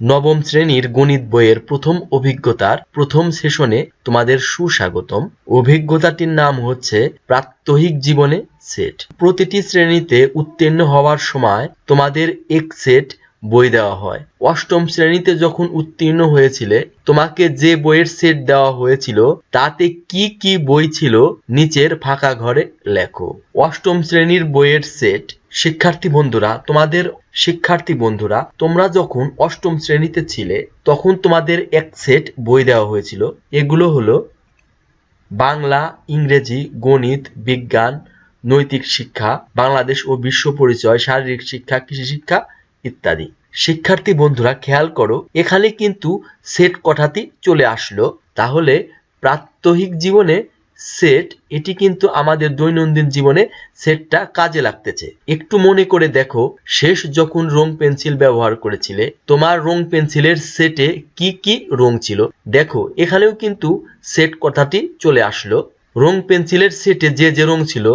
নবম শ্রেণির গণিত বইয়ের প্রথম অভিজ্ঞতার প্রথম সেশনে তোমাদের সুস্বাগতম। অভিজ্ঞতাটির নাম হচ্ছে প্রাত্যহিক জীবনে সেট। প্রতিটি শ্রেণীতে উত্তীর্ণ হওয়ার সময় তোমাদের এক সেট বই দেওয়া হয়। অষ্টম শ্রেণীতে যখন উত্তীর্ণ হয়েছিলে, তোমাকে যে বইয়ের সেট দেওয়া হয়েছিল, তাতে কি কি বই ছিল, নিচের ফাঁকা ঘরে লেখো। অষ্টম শ্রেণির বইয়ের সেট। শিক্ষার্থী বন্ধুরা, তোমাদের শিক্ষার্থী বন্ধুরা, তোমরা যখন অষ্টম শ্রেণীতে ছিলে, তখন তোমাদের এক সেট বই দেওয়া হয়েছিল। এগুলো হলো বাংলা, ইংরেজি, গণিত, বিজ্ঞান, নৈতিক শিক্ষা, বাংলাদেশ ও বিশ্ব পরিচয়, শারীরিক শিক্ষা, কৃষি শিক্ষা ইত্যাদি। শিক্ষার্থী বন্ধুরা, খেয়াল করো, এখানে কিন্তু সেট কথাটি চলে আসলো। তাহলে প্রাত্যহিক জীবনে সেট এটি কিন্তু আমাদের দৈনন্দিন জীবনে সেটটা কাজে লাগতেছে। একটু মনে করে দেখো, শেষ যখন রং পেন্সিল ব্যবহার করেছিলে, তোমার রং পেন্সিলের সেটে কি কি রং ছিল? দেখো, এখানেও কিন্তু সেট কথাটি চলে আসলো। রং পেন্সিলের সেটে যে যে রং ছিল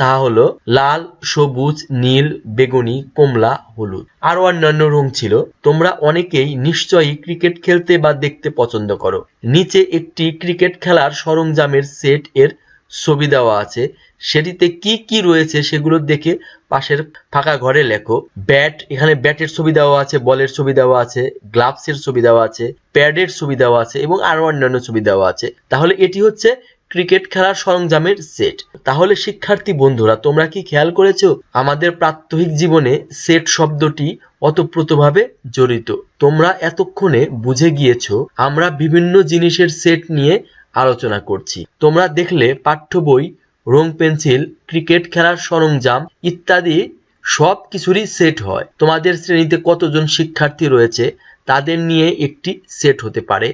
তা হলো লাল, সবুজ, নীল, বেগুনি, কমলা, হলুদ। আরও অন্যান্য রং ছিল। তোমরা অনেকেই নিশ্চয়ই ক্রিকেট খেলতে বা দেখতে পছন্দ করো। নিচে একটি ক্রিকেট খেলার সরঞ্জামের সেট এর ছবি দেওয়া আছে। সেটিতে কি কি রয়েছে সেগুলো দেখে পাশের ফাঁকা ঘরে লেখো। ব্যাট, এখানে ব্যাটের ছবি দেওয়া আছে, বলের ছবি দেওয়া আছে, গ্লাভসের ছবি দেওয়া আছে, প্যাডের ছবি দেওয়া আছে এবং আরও অন্যান্য ছবি দেওয়া আছে। তাহলে এটি হচ্ছে ক্রিকেট খেলার সরঞ্জামের সেট। তাহলে, শিক্ষার্থী বন্ধুরা, তোমরা কি খেয়াল করেছ? আমাদের প্রাত্যহিক জীবনে সেট শব্দটি অতপ্রতভাবে জড়িত। তোমরা এতক্ষণে বুঝে গিয়েছো, আমরা বিভিন্ন জিনিসের সেট নিয়ে আলোচনা করছি। তোমরা দেখলে পাঠ্য বই রং পেন্সিল, ক্রিকেট খেলার সরঞ্জাম ইত্যাদি সব কিছুরই সেট হয়। তোমাদের শ্রেণীতে কতজন শিক্ষার্থী রয়েছে, তাদের নিয়ে একটি সেট হতে পারে।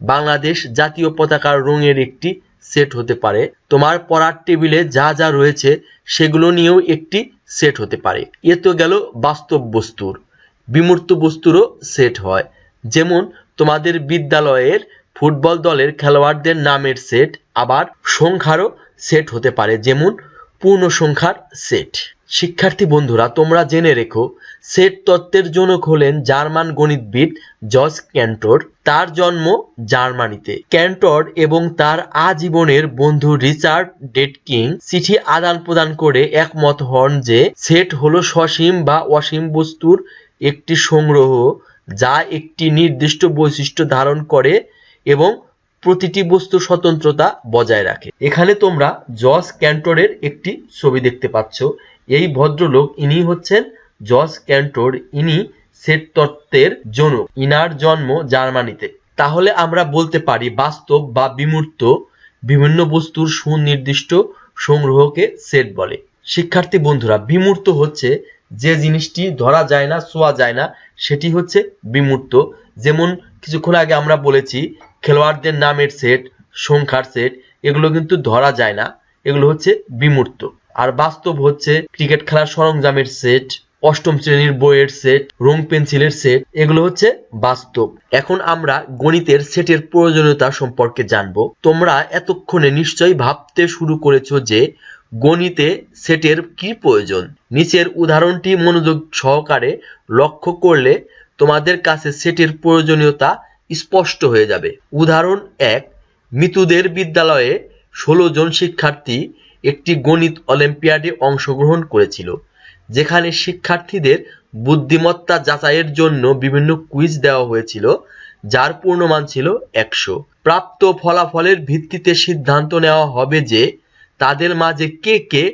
বাংলাদেশ জাতীয় পতাকার রঙের একটি সেট হতে পারে। তোমার পড়ার টেবিলে যা যা রয়েছে, সেগুলো নিয়েও একটি সেট হতে পারে। এ তো গেল বাস্তব বস্তুর। বিমূর্ত বস্তুরও সেট হয়। যেমন তোমাদের বিদ্যালয়ের ফুটবল দলের খেলোয়াড়দের নামের সেট আবার সংখ্যারও সেট হতে পারে। যেমন পূর্ণ সংখ্যার সেট শিক্ষার্থী বন্ধুরা, তোমরা জেনে রেখো, সেট তত্ত্বের জনক হলেন জার্মান গণিতবিদ জর্জ ক্যান্টর। তার জন্ম জার্মানিতে। ক্যান্টর এবং তার আজীবনের বন্ধু রিচার্ড ডেটকিং চিঠি আদান প্রদান করে একমত হন যে, সেট হলো সসীম বা অসীম বস্তুর একটি সংগ্রহ, যা একটি নির্দিষ্ট বৈশিষ্ট্য ধারণ করে এবং প্রতিটি বস্তু স্বতন্ত্রতা বজায় রাখে। এখানে তোমরা জস ক্যান্টরের একটি ছবি দেখতে পাচ্ছ। এই ভদ্রলোক ইনি হচ্ছেন জস ক্যান্টোর, ইনি সেট তত্ত্বের জনক। ইনার জন্ম জার্মানিতে। তাহলে আমরা বলতে পারি বাস্তব বা বিমূর্ত বিভিন্ন বস্তুর সুনির্দিষ্ট সংগ্রহকে সেট বলে। শিক্ষার্থী বন্ধুরা, বিমূর্ত হচ্ছে যে জিনিসটি ধরা যায় না ছোঁয়া যায় না, সেটি হচ্ছে বিমূর্ত। যেমন কিছুক্ষণ আগে আমরা বলেছি, খেলোয়াড়দের নামের সেট, সংখ্যার সেট, এগুলো কিন্তু ধরা যায় না, এগুলো হচ্ছে বিমূর্ত। আর বাস্তব হচ্ছে ক্রিকেট খেলার সরঞ্জামের সেট, অষ্টম শ্রেণির বইয়ের সেট রং পেন্সিলের সেট, এগুলো হচ্ছে বাস্তব। এখন আমরা গণিতের সেটের প্রয়োজনীয়তা সম্পর্কে জানব। তোমরা এতক্ষণে নিশ্চয়ই ভাবতে শুরু করেছ যে গণিতে সেটের কি প্রয়োজন। নিচের উদাহরণটি মনোযোগ সহকারে লক্ষ্য করলে তোমাদের কাছে সেটের প্রয়োজনীয়তা স্পষ্ট হয়ে যাবে। উদাহরণ এক, মিতুদের বিদ্যালয়ে ষোলো জন শিক্ষার্থী একটি গণিত অলিম্পিয়াডে অংশগ্রহণ করেছিল, যেখানে শিক্ষার্থীদের বুদ্ধিমত্তা যাচাইয়ের জন্য বিভিন্ন কুইজ দেওয়া হয়েছিল, যার পূর্ণমান ছিল একশো। প্রাপ্ত ফলাফলের ভিত্তিতে সিদ্ধান্ত নেওয়া হবে যে তাদের মাঝে কে কে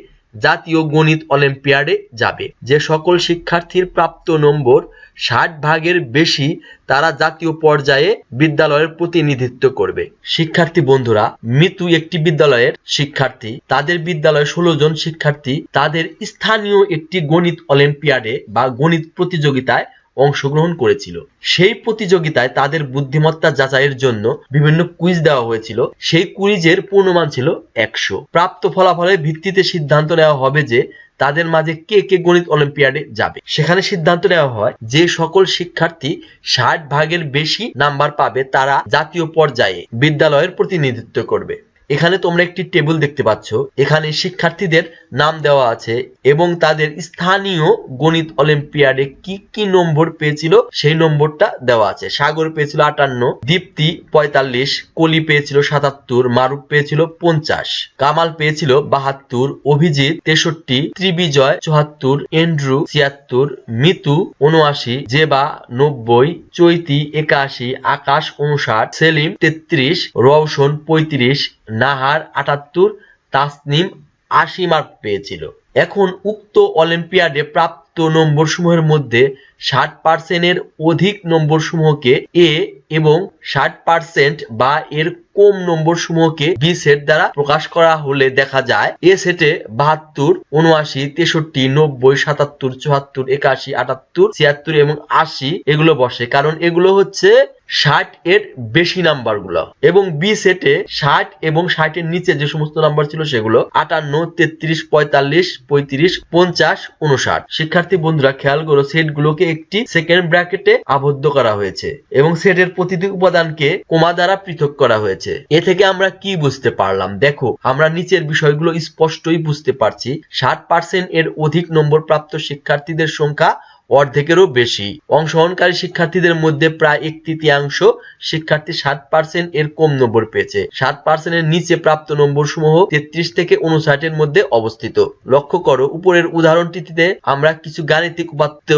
জাতীয় গণিত অলিম্পিয়াডে যাবে। যে সকল শিক্ষার্থীর প্রাপ্ত নম্বর ষাট ভাগের বেশি তারা জাতীয় পর্যায়ে বিদ্যালয়ের প্রতিনিধিত্ব করবে। শিক্ষার্থী বন্ধুরা, মিতু একটি বিদ্যালয়ের শিক্ষার্থী। তাদের বিদ্যালয়ে ষোলো জন শিক্ষার্থী। তাদের স্থানীয় একটি গণিত অলিম্পিয়াডে বা গণিত প্রতিযোগিতায় অংশগ্রহণ করেছিল। সেই প্রতিযোগিতায় তাদের বুদ্ধিমত্তা যাচাইয়ের জন্য বিভিন্ন কুইজ দেওয়া হয়েছিল। সেই কুইজের পূর্ণমান ছিল একশো। প্রাপ্ত ফলাফলের ভিত্তিতে সিদ্ধান্ত নেওয়া হবে যে তাদের মাঝে কে কে গণিত অলিম্পিয়াডে যাবে। সেখানে সিদ্ধান্ত নেওয়া হয় যে সকল শিক্ষার্থী ষাট ভাগের বেশি নাম্বার পাবে তারা জাতীয় পর্যায়ে বিদ্যালয়ের প্রতিনিধিত্ব করবে। এখানে তোমরা একটি টেবিল দেখতে পাচ্ছ। এখানে শিক্ষার্থীদের নাম দেওয়া আছে এবং তাদের স্থানীয় গণিত অলিম্পিয়াডে কি কি নম্বর পেয়েছিল সেই নম্বরটা দেওয়া আছে। সাগর পেয়েছিল আটান্ন, দীপ্তি পঁয়তাল্লিশ, কলি পেয়েছিল সাতাত্তর, মারুফ পেয়েছিল পঞ্চাশ, কামাল পেয়েছিল বাহাত্তর, অভিজিৎ তেষট্টি, ত্রিবিজয় চুহাত্তর এন্ড্রু ছিয়াত্তর, মিতু উনআশি, জেবা নব্বই, চৈতি একাশি, আকাশ উনষাট সেলিম তেত্রিশ, রওশন পঁয়ত্রিশ নাহার আটাত্তর তাসনিম আশি মার্ক পেয়েছিল। এখন উক্ত অলিম্পিয়াডে প্রাপ্ত নম্বর সমূহের মধ্যে ষাট পার্সেন্টের অধিক নম্বর সমূহকে এ এবং ষাট পার্সেন্ট বা এর কম নম্বর সমূহকে বি সেট দ্বারা প্রকাশ করা হলে দেখা যায় এ সেটে বাহাত্তর, উনআশি, তেষট্টি, নব্বই, সাতাত্তর, চুয়াত্তর, একাশি, আটাত্তর, ছিয়াত্তর এবং আশি এগুলো বসে। কারণ এগুলো হচ্ছে ষাট এর বেশি নাম্বারগুলো এবং বি সেটে ষাট এবং ষাটের নিচে যে সমস্ত নাম্বার ছিল সেগুলো আটান্ন, তেত্রিশ, পঁয়তাল্লিশ, পঁয়ত্রিশ, পঞ্চাশ, উনষাট। শিক্ষার্থী বন্ধুরা, খেয়াল করো সেট গুলোকে একটি সেকেন্ড ব্র্যাকেটে আবদ্ধ করা হয়েছে এবং সেটের প্রতিটি উপাদানকে কোমা দ্বারা পৃথক করা হয়েছে। এ থেকে আমরা কি বুঝতে পারলাম? দেখো, আমরা নিচের বিষয়গুলো স্পষ্টই বুঝতে পারছি। ষাট পার্সেন্ট এর অধিক নম্বর প্রাপ্ত শিক্ষার্থীদের সংখ্যা অর্ধেকেরও বেশি। অংশগ্রহণকারী শিক্ষার্থীদের মধ্যে প্রায় এক তৃতীয়াংশ শিক্ষার্থী ষাট পার্সেন্ট এর কম নম্বর পেয়েছে। ষাট পার্সেন্টের নিচে প্রাপ্ত নম্বর সমূহ তেত্রিশ থেকে উনষাটের মধ্যে অবস্থিত। লক্ষ্য করো, উপরের উদাহরণটিতে আমরা কিছু গাণিতিক উপাত্ত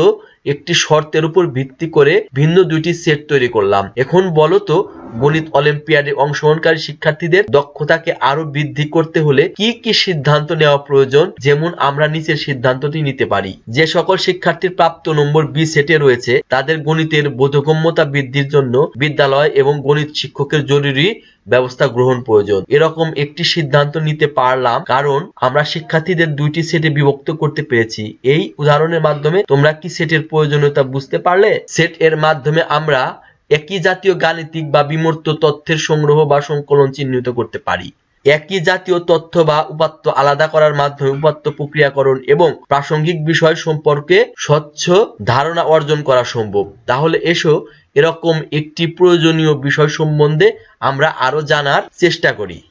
একটি শর্তের উপর ভিত্তি করে ভিন্ন দুইটি সেট তৈরি করলাম। এখন বলো তো, গণিত অলিম্পিয়াডে অংশগ্রহণকারী শিক্ষার্থীদের দক্ষতাকে আরও বৃদ্ধি করতে হলে কি কি সিদ্ধান্ত নেওয়া প্রয়োজন? যেমন আমরা নিচের সিদ্ধান্তটি নিতে পারি। যে সকল শিক্ষার্থীর প্রাপ্ত নম্বর বি সেটে রয়েছে, তাদের গণিতের বোধগম্যতা বৃদ্ধির জন্য বিদ্যালয় এবং গণিত শিক্ষকের জরুরি ব্যবস্থা গ্রহণ প্রয়োজন। এরকম একটি সিদ্ধান্ত নিতে পারলাম কারণ আমরা শিক্ষার্থীদের দুইটি সেটে বিভক্ত করতে পেরেছি। এই উদাহরণের মাধ্যমে তোমরা কি সেটের প্রয়োজনীয়তা বুঝতে পারলে? সেট এর মাধ্যমে আমরা একই জাতীয় গাণিতিক বা বিমূর্ত তথ্যের সংগ্রহ বা সংকলন চিহ্নিত করতে পারি। একই জাতীয় তথ্য বা উপাত্ত আলাদা করার মাধ্যমে উপাত্ত প্রক্রিয়াকরণ এবং প্রাসঙ্গিক বিষয় সম্পর্কে স্বচ্ছ ধারণা অর্জন করা সম্ভব। তাহলে এসো, এরকম একটি প্রয়োজনীয় বিষয় সম্বন্ধে আমরা আরও জানার চেষ্টা করি।